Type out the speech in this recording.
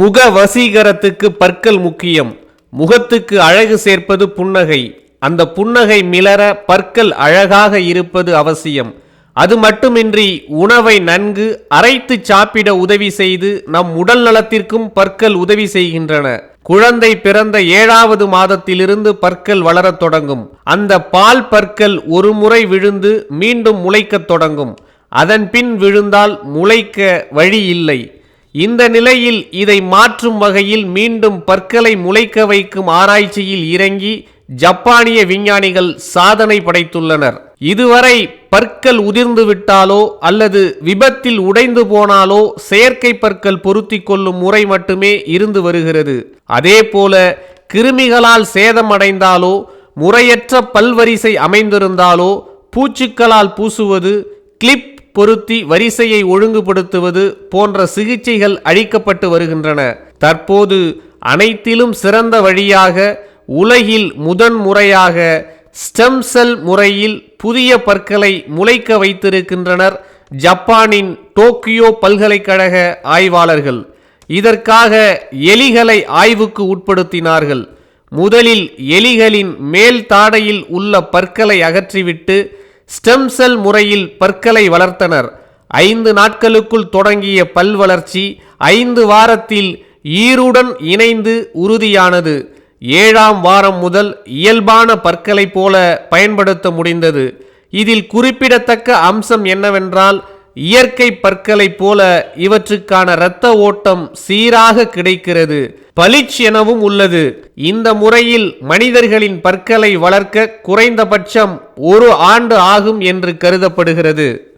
முக வசீகரத்துக்கு பற்கள் முக்கியம். முகத்துக்கு அழகு சேர்ப்பது புன்னகை. அந்த புன்னகை மிளர பற்கள் அழகாக இருப்பது அவசியம். அது மட்டுமின்றி உணவை நன்கு அரைத்து சாப்பிட உதவி செய்து நம் உடல் நலத்திற்கும் பற்கள் உதவி செய்கின்றன. குழந்தை பிறந்த ஏழாவது மாதத்திலிருந்து பற்கள் வளரத் தொடங்கும். அந்த பால் பற்கள் ஒரு முறை விழுந்து மீண்டும் முளைக்கத் தொடங்கும். அதன் பின் விழுந்தால் முளைக்க வழி இல்லை. இந்த நிலையில் இதை மாற்றும் வகையில் மீண்டும் பற்களை முளைக்க வைக்கும் ஆராய்ச்சியில் இறங்கி ஜப்பானிய விஞ்ஞானிகள் சாதனை படைத்துள்ளனர். இதுவரை பற்கள் உதிர்ந்து விட்டாலோ அல்லது விபத்தில் உடைந்து போனாலோ செயற்கை பற்கள் பொருத்தி கொள்ளும் முறை மட்டுமே இருந்து வருகிறது. அதேபோல கிருமிகளால் சேதமடைந்தாலோ முறையற்ற பல்வரிசை அமைந்திருந்தாலோ பூச்சுக்களால் பூசுவது கிளிப் பொருத்தி வரிசையை ஒழுங்குபடுத்துவது போன்ற சிகிச்சைகள் அளிக்கப்பட்டு வருகின்றன. தற்போது அனைத்திலும் சிறந்த வழியாக உலகில் முதன் முறையாக ஸ்டெம் செல் முறையில் புதிய பற்களை முளைக்க வைத்திருக்கின்றனர் ஜப்பானின் டோக்கியோ பல்கலைக்கழக ஆய்வாளர்கள். இதற்காக எலிகளை ஆய்வுக்கு உட்படுத்தினார்கள். முதலில் எலிகளின் மேல் தாடையில் உள்ள பற்களை அகற்றிவிட்டு ஸ்டெம் செல் முறையில் பற்களை வளர்த்தனர். ஐந்து நாட்களுக்குள் தொடங்கிய பல் வளர்ச்சி ஐந்து வாரத்தில் ஈருடன் இணைந்து உறுதியானது. ஏழாம் வாரம் முதல் இயல்பான பற்களைப் போல பயன்படுத்த முடிந்தது. இதில் குறிப்பிடத்தக்க அம்சம் என்னவென்றால் இயற்கை பற்களைப் போல இவற்றுக்கான இரத்த ஓட்டம் சீராக கிடைக்கிறது. பளிச் எனவும் உள்ளது. இந்த முறையில் மனிதர்களின் பற்களை வளர்க்க குறைந்தபட்சம் ஒரு ஆண்டு ஆகும் என்று கருதப்படுகிறது.